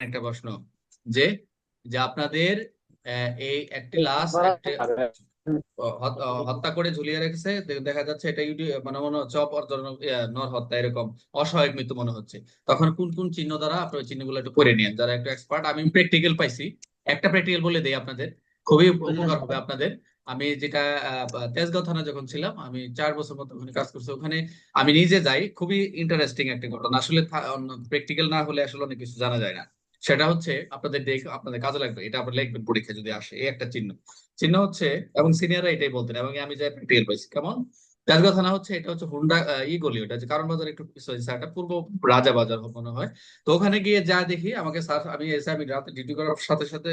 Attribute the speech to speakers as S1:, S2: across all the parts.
S1: একটা প্রশ্ন যে যে আপনাদের এই একটি লাশ হত্যা করে ঝুলিয়ে রেখেছে দেখা যাচ্ছে এটা মানে মনে হচ্ছে অপরজন ইয়া, নর হত্যা এরকম অস্বাভাবিক মৃত্যু মনে হচ্ছে। তখন কোন কোন চিহ্ন দ্বারা আপনার চিহ্নগুলো একটু করে নিন যারা একটু এক্সপার্ট আমি প্র্যাকটিক্যাল পাইছি। একটা প্র্যাকটিক্যাল বলে দেই আপনাদের খুবই উপকার হবে আপনাদের। আমি যেটা আহ, তেজগাঁও থানা যখন ছিলাম আমি চার বছর মতো ওখানে কাজ করছি। ওখানে আমি নিজে যাই খুবই ইন্টারেস্টিং একটা ঘটনা। আসলে প্র্যাকটিক্যাল না হলে আসলে অনেক কিছু জানা যায় না। সেটা হচ্ছে আপনাদের দেখ, আপনাদের কাজে লাগবে, এটা আপনার লিখবেন পরীক্ষা যদি আসে, এই একটা চিহ্ন। চিহ্ন হচ্ছে, এবং সিনিয়ররা এটাই বলতেন, এবং আমি যাই টের পাইছি কেমন? তেজগাঁও থানা হচ্ছে, এটা হচ্ছে হুন্ডা ই গলি ওটা যে কারণ বাজার একটু এটা পূর্ব রাজা বাজার মনে হয়। তো ওখানে গিয়ে যা দেখি, আমাকে স্যার আমি এসে আমি রাতে ডিউটি করার সাথে সাথে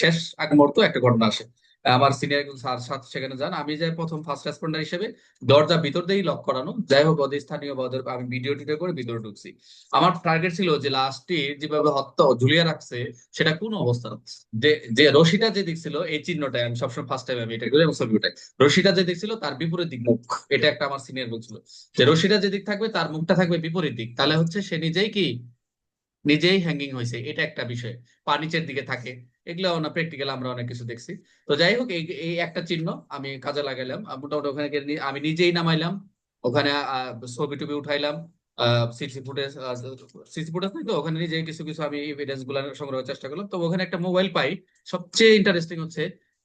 S1: শেষ আগ মুহূর্ত একটা ঘটনা আসে। আমার সিনিয়র একজন স্যার সাথে সেখানে যান। আমি যাই প্রথম ফার্স্ট রেসপন্ডার হিসেবে, দরজা ভিতর দিয়েই লক করানো। যাই হোক ওদের স্থানীয় বা আমি ভিডিও টিডিও করে ভিতরে ঢুকছি। আমার টার্গেট ছিল যে লাস্টে যেভাবে হত্যা ঝুলিয়ে রাখছে, সেটা কোন অবস্থা? যে যে রশিটা যে দেখছিল, এই চিহ্নটাই আমি সবসময় ফার্স্ট টাইম আমি এটা করি এবং ছবি উঠাই। রশিটা যে দিক ছিল তার বিপরীত দিক মুখ। এটা একটা আমার সিনিয়র বলছিল যে রশিটা যে দিক থাকবে, তার মুখটা থাকবে বিপরীত দিক। তাহলে হচ্ছে সে নিজেই কি? নিজেই হ্যাঙ্গিং হয়েছে। এটা একটা বিষয়। পা নিচের দিকে থাকে। এগুলো না প্র্যাকটিক্যাল আমরা অনেক কিছু দেখছি। তো যাই হোক, এই একটা চিহ্ন আমি কাজে লাগাইলাম। মোটামুটি ওখানে আমি নিজেই নামাইলাম। ওখানে ছবি টবি উঠাইলাম। ওখানে নিজে কিছু কিছু আমি এভিডেন্সগুলো সংগ্রহের চেষ্টা করলাম। তো ওখানে একটা মোবাইল পাই। সবচেয়ে ইন্টারেস্টিং হচ্ছে,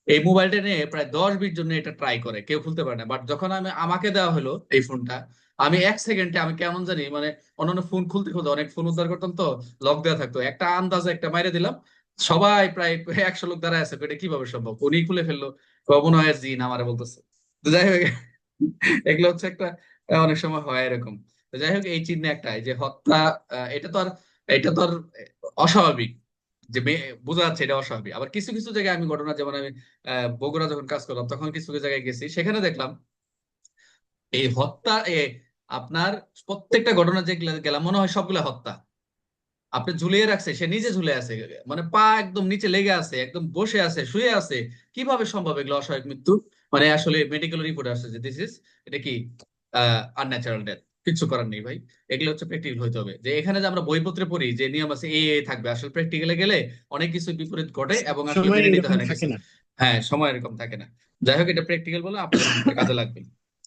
S1: এই মোবাইলটা নিয়ে প্রায় দশ বিশ জন্য এটা ট্রাই করে। কেউ খুলতে পারে না। বাট যখন আমি, আমাকে দেওয়া হলো এই ফোনটা আমি এক সেকেন্ডে আমি কেমন জানি মানে অন্যান্য ফোন খুলতে খুলতে অনেক ফোন উদ্ধার করতাম তো লক দেওয়া থাকতো। একটা আন্দাজে একটা মাইরে দিলাম। সবাই প্রায় একশো লোক দাঁড়ায় আছে এটা কীভাবে সম্ভব? উনি খুলে ফেলল মনে হয় জিন আমারে বলতেছে। যাই হোক, এগুলো হচ্ছে একটা, অনেক সময় হয় এরকম। যাই হোক, এই চিহ্ন একটা যে হত্যা এটা তো আর, এটা তো আর অস্বাভাবিক। যে বোঝা যাচ্ছে এটা অস্বাভাবিক। আবার কিছু কিছু জায়গায় আমি ঘটনা, যেমন আমি বগুড়া যখন কাজ করলাম, তখন কিছু কিছু জায়গায় গেছি, সেখানে দেখলাম, এই হত্যা, এ, আপনার প্রত্যেকটা ঘটনা যে গেলাম, মনে হয় সবগুলা হত্যা। আপনি ঝুলিয়ে রাখছে সে নিজে ঝুলে আছে। মানে পা একদম নিচে লেগে আছে একদম বসে আছে শুয়ে আছে। কীভাবে সম্ভব এগুলো অস্বাভাবিক মৃত্যু? মানে আসলে মেডিকেল রিপোর্ট আসছে যে দিস ইজ এটা কি আনন্যাচারাল ডেথ কিচ্ছু করার নেই ভাই। এগুলো হচ্ছে প্র্যাকটিক্যাল হইতে হবে। যে এখানে যে আমরা বইপত্রে পড়ি যে নিয়ম আছে এ এ থাকবে আসলে প্র্যাকটিক্যালে গেলে অনেক কিছু বিপরীত ঘটে এবং আসলে মেনে নিতে হয় কিছু।
S2: না।
S1: হ্যাঁ সময় এরকম থাকে না। যাই হোক এটা প্র্যাকটিক্যাল বলে আপনার কাজে লাগবে।